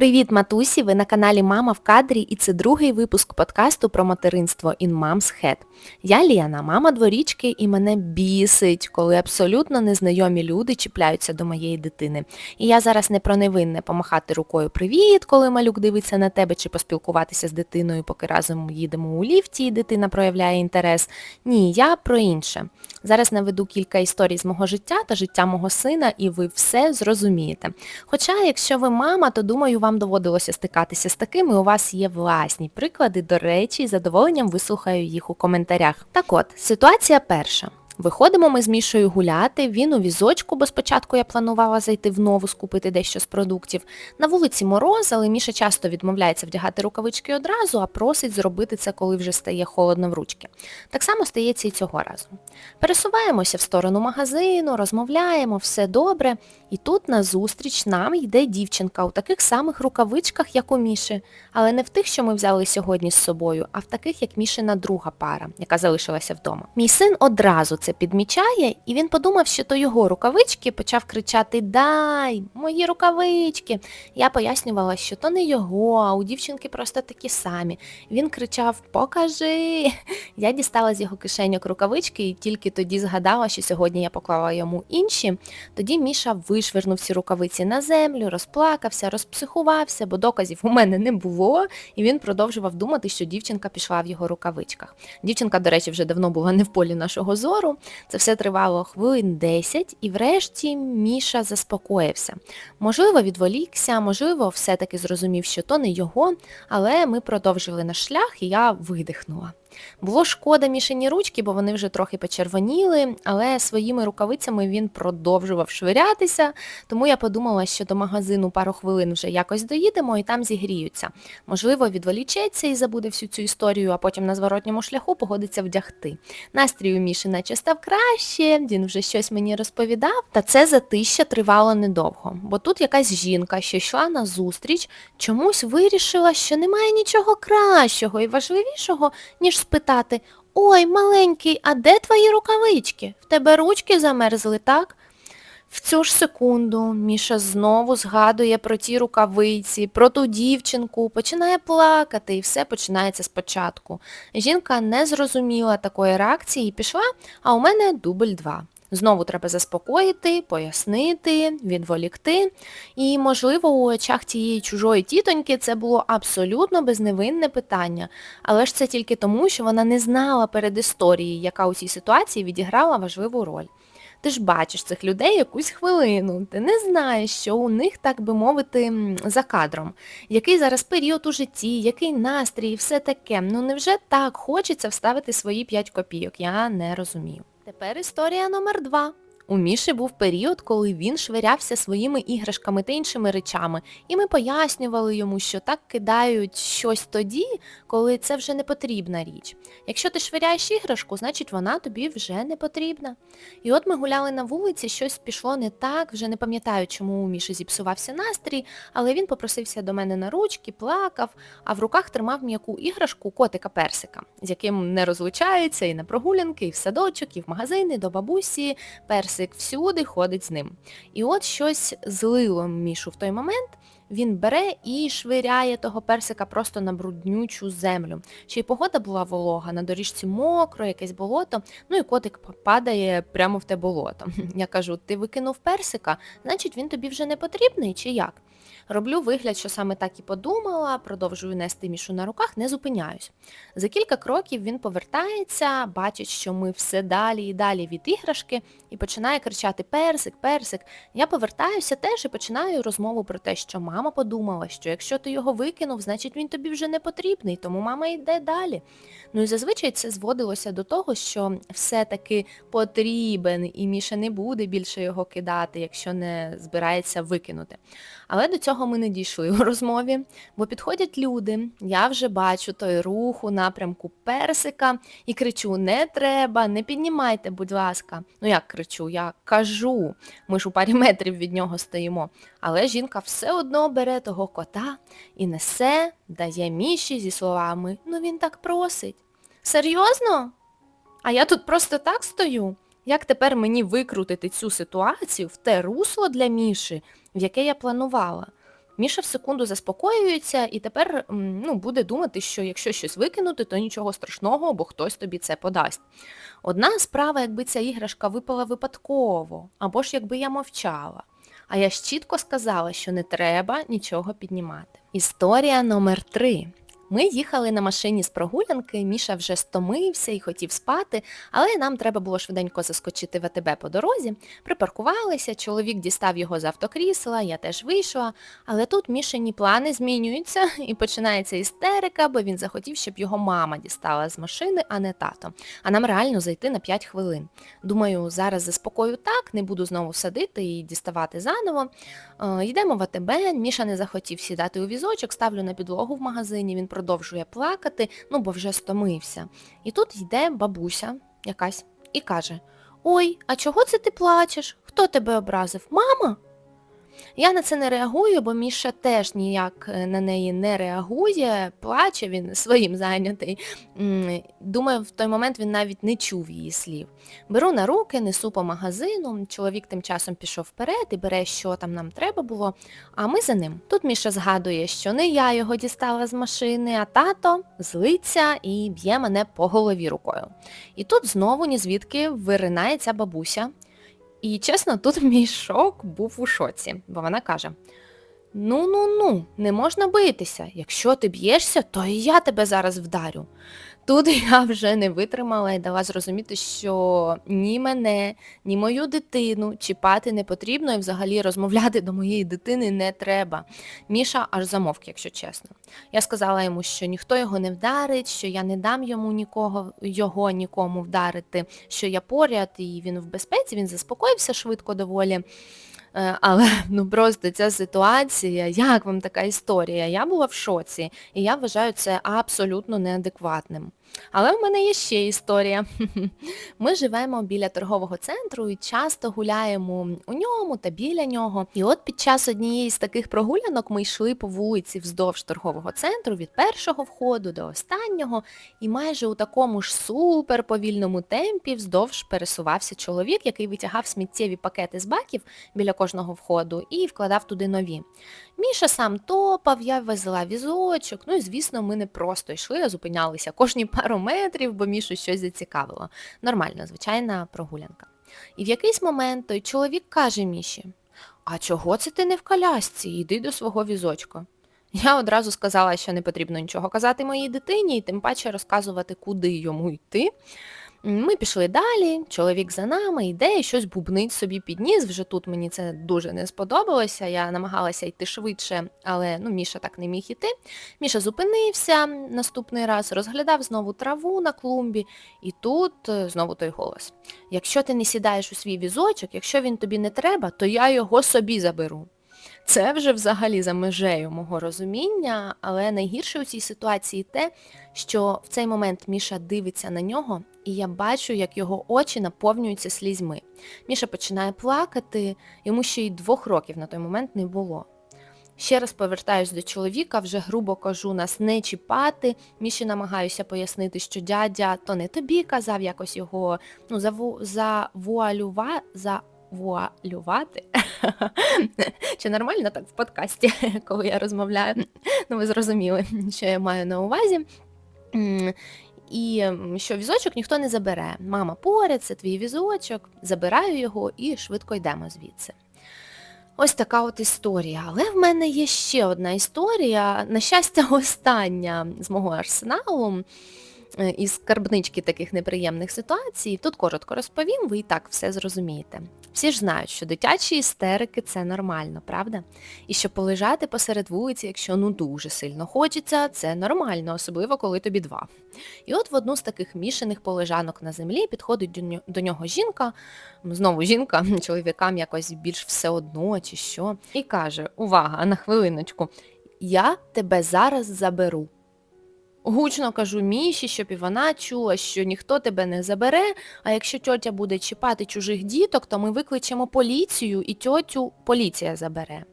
Привіт, матусі! Ви на каналі Мама в кадрі і це другий випуск подкасту про материнство In Mom's Head. Я Ліана, мама дворічки, і мене бісить, коли абсолютно незнайомі люди чіпляються до моєї дитини. І я зараз не про невинне помахати рукою привіт, коли малюк дивиться на тебе, чи поспілкуватися з дитиною, поки разом їдемо у ліфті, і дитина проявляє інтерес. Ні, я про інше. Зараз наведу кілька історій з мого життя та життя мого сина, і ви все зрозумієте. Хоча, якщо ви мама, то думаю, вам доводилося стикатися з такими, у вас є власні приклади, до речі, і задоволенням вислухаю їх у коментарях. Так от, ситуація перша. Виходимо ми з Мішою гуляти, він у візочку, бо спочатку я планувала зайти в нову скупити дещо з продуктів. На вулиці мороз, але Міша часто відмовляється вдягати рукавички одразу, а просить зробити це, коли вже стає холодно в ручки. Так само стається і цього разу. Пересуваємося в сторону магазину, розмовляємо, все добре. І тут назустріч нам йде дівчинка у таких самих рукавичках, як у Міші, але не в тих, що ми взяли сьогодні з собою, а в таких, як Мішина друга пара, яка залишилася вдома. Мій син одразу це підмічає, і він подумав, що то його рукавички почав кричати Дай, мої рукавички. Я пояснювала, що то не його, а у дівчинки просто такі самі. Він кричав Покажи. Я дістала з його кишеньок рукавички і тільки тоді згадала, що сьогодні я поклала йому інші. Тоді Міша вишвернув ці рукавиці на землю, розплакався, розпсихувався, бо доказів у мене не було, і він продовжував думати, що дівчинка пішла в його рукавичках. Дівчинка, до речі, вже давно була не в полі нашого зору. Це все тривало хвилин 10, і врешті Міша заспокоївся. Можливо, відволікся, можливо, все-таки зрозумів, що то не його, але ми продовжили наш шлях, і я видихнула. Було шкода мішені ручки, бо вони вже трохи почервоніли, але своїми рукавицями він продовжував швирятися, тому я подумала, що до магазину пару хвилин вже якось доїдемо і там зігріються. Можливо, відволічеться і забуде всю цю історію, а потім на зворотньому шляху погодиться вдягти. Настрій у Міші наче став краще, він вже щось мені розповідав, та це затища тривало недовго, бо тут якась жінка, що йшла на зустріч, чомусь вирішила, що немає нічого кращого і важливішого, ніж спитати Ой, маленький, а де твої рукавички? В тебе ручки замерзли, так? В цю ж секунду Міша знову згадує про ті рукавиці, про ту дівчинку, починає плакати і все починається спочатку. Жінка не зрозуміла такої реакції і пішла, а у мене дубль два. Знову треба заспокоїти, пояснити, відволікти. І, можливо, у очах тієї чужої тітоньки це було абсолютно безневинне питання. Але ж це тільки тому, що вона не знала перед історією, яка у цій ситуації відіграла важливу роль. Ти ж бачиш цих людей якусь хвилину, ти не знаєш, що у них, так би мовити, за кадром. Який зараз період у житті, який настрій і все таке. Ну невже так хочеться вставити свої 5 копійок? Я не розумію. Тепер історія номер два. У Міші був період, коли він швирявся своїми іграшками та іншими речами, і ми пояснювали йому, що так кидають щось тоді, коли це вже не потрібна річ. Якщо ти швиряєш іграшку, значить вона тобі вже не потрібна. І от ми гуляли на вулиці, щось пішло не так, вже не пам'ятаю, чому у Міші зіпсувався настрій, але він попросився до мене на ручки, плакав, а в руках тримав м'яку іграшку котика персика, з яким не розлучається і на прогулянки, і в садочок, і в магазини, до бабусі. Персик всюди ходить з ним. І от щось злило Мішу в той момент. Він бере і швиряє того персика просто на бруднючу землю. Ще й погода була волога, на доріжці мокро, якесь болото, ну і котик падає прямо в те болото. Я кажу, ти викинув персика, значить він тобі вже не потрібний чи як? Роблю вигляд, що саме так і подумала, продовжую нести мішу на руках, не зупиняюсь. За кілька кроків він повертається, бачить, що ми все далі і далі від іграшки, і починає кричати Персик, персик. Я повертаюся теж і починаю розмову про те, що мама подумала, що якщо ти його викинув, значить він тобі вже не потрібний, тому мама йде далі. Ну і зазвичай це зводилося до того, що все-таки потрібен, і Міша не буде більше його кидати, якщо не збирається викинути. Але до цього ми не дійшли у розмові, бо підходять люди, я вже бачу той рух у напрямку персика і кричу, не треба, не піднімайте, будь ласка. Ну як кричу, я кажу, ми ж у парі метрів від нього стоїмо. Але жінка все одно бере того кота і несе, дає міші зі словами, ну він так просить. Серйозно? А я тут просто так стою? Як тепер мені викрутити цю ситуацію в те русло для Міші, в яке я планувала? Міша в секунду заспокоюється і тепер ну, буде думати, що якщо щось викинути, то нічого страшного, бо хтось тобі це подасть. Одна справа, якби ця іграшка випала випадково, або ж якби я мовчала. А я ж чітко сказала, що не треба нічого піднімати. Історія номер три. Ми їхали на машині з прогулянки, Міша вже стомився і хотів спати, але нам треба було швиденько заскочити в АТБ по дорозі. Припаркувалися, чоловік дістав його з автокрісла, я теж вийшла, але тут Мішині плани змінюються і починається істерика, бо він захотів, щоб його мама дістала з машини, а не тато. А нам реально зайти на 5 хвилин. Думаю, зараз заспокою так, не буду знову садити і діставати заново. Е, Йдемо в АТБ, Міша не захотів сідати у візочок, ставлю на підлогу в магазині, він продовжує плакати, ну бо вже стомився. І тут йде бабуся якась і каже: Ой, а чого це ти плачеш? Хто тебе образив? Мама? Я на це не реагую, бо Міша теж ніяк е, на неї не реагує, плаче, він своїм зайнятий. Думаю, в той момент він навіть не чув її слів. Беру на руки, несу по магазину, чоловік тим часом пішов вперед і бере, що там нам треба було, а ми за ним. Тут Міша згадує, що не я його дістала з машини, а тато злиться і б'є мене по голові рукою. І тут знову ні звідки виринає ця бабуся. І чесно, тут мій шок був у шоці, бо вона каже: Ну ну ну, не можна битися. Якщо ти б'єшся, то і я тебе зараз вдарю. Тут я вже не витримала і дала зрозуміти, що ні мене, ні мою дитину чіпати не потрібно і взагалі розмовляти до моєї дитини не треба. Міша аж замовк, якщо чесно. Я сказала йому, що ніхто його не вдарить, що я не дам йому нікого, його нікому вдарити, що я поряд і він в безпеці, він заспокоївся швидко доволі. Е, Але ну просто ця ситуація, як вам така історія? Я була в шоці, і я вважаю це абсолютно неадекватним. Але в мене є ще історія. Ми живемо біля торгового центру і часто гуляємо у ньому та біля нього. І от під час однієї з таких прогулянок ми йшли по вулиці вздовж торгового центру від першого входу до останнього, і майже у такому ж супер повільному темпі вздовж пересувався чоловік, який витягав сміттєві пакети з баків біля кожного входу і вкладав туди нові. Міша сам топав, я везла візочок, ну і звісно, ми не просто йшли, а зупинялися кожні пару метрів, бо Мішу щось зацікавило. Нормально, звичайна прогулянка. І в якийсь момент той чоловік каже Міші, а чого це ти не в колясці? Йди до свого візочка. Я одразу сказала, що не потрібно нічого казати моїй дитині і тим паче розказувати, куди йому йти. Ми пішли далі, чоловік за нами йде і щось бубнить собі під ніс. Вже тут мені це дуже не сподобалося. Я намагалася йти швидше, але ну, Міша так не міг іти. Міша зупинився наступний раз, розглядав знову траву на клумбі, і тут е, знову той голос. Якщо ти не сідаєш у свій візочок, якщо він тобі не треба, то я його собі заберу. Це вже взагалі за межею мого розуміння, але найгірше у цій ситуації те, що в цей момент Міша дивиться на нього, і я бачу, як його очі наповнюються слізьми. Міша починає плакати, йому ще й двох років на той момент не було. Ще раз повертаюсь до чоловіка, вже грубо кажу нас не чіпати. Міші намагаюся пояснити, що дядя то не тобі казав якось його ну, заву, завуалювати. Чи нормально так в подкасті, коли я розмовляю? Ну, ви зрозуміли, що я маю на увазі. І що візочок ніхто не забере. Мама поряд, це твій візочок, забираю його і швидко йдемо звідси. Ось така от історія. Але в мене є ще одна історія, на щастя, остання з мого арсеналу із скарбнички таких неприємних ситуацій. Тут коротко розповім, ви і так все зрозумієте. Всі ж знають, що дитячі істерики це нормально, правда? І що полежати посеред вулиці, якщо ну дуже сильно хочеться, це нормально, особливо коли тобі два. І от в одну з таких мішаних полежанок на землі підходить до нього жінка, знову жінка, чоловікам якось більш все одно чи що, і каже: Увага, на хвилиночку, я тебе зараз заберу. Гучно кажу Міші, щоб і вона чула, що ніхто тебе не забере, а якщо тьотя буде чіпати чужих діток, то ми викличемо поліцію і тьотю поліція забере.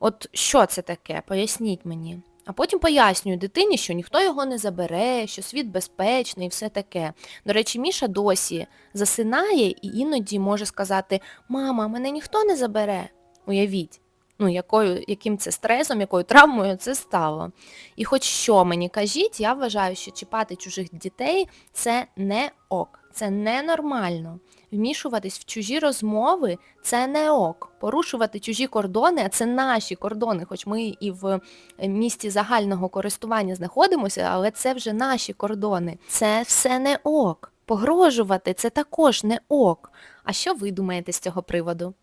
От що це таке? Поясніть мені. А потім пояснюю дитині, що ніхто його не забере, що світ безпечний і все таке. До речі, Міша досі засинає і іноді може сказати Мама, мене ніхто не забере. Уявіть. Ну, якою, яким це стресом, якою травмою це стало. І хоч що мені кажіть, я вважаю, що чіпати чужих дітей це не ок, це ненормально. Вмішуватись в чужі розмови це не ок. Порушувати чужі кордони, а це наші кордони, хоч ми і в місті загального користування знаходимося, але це вже наші кордони. Це все не ок. Погрожувати це також не ок. А що ви думаєте з цього приводу?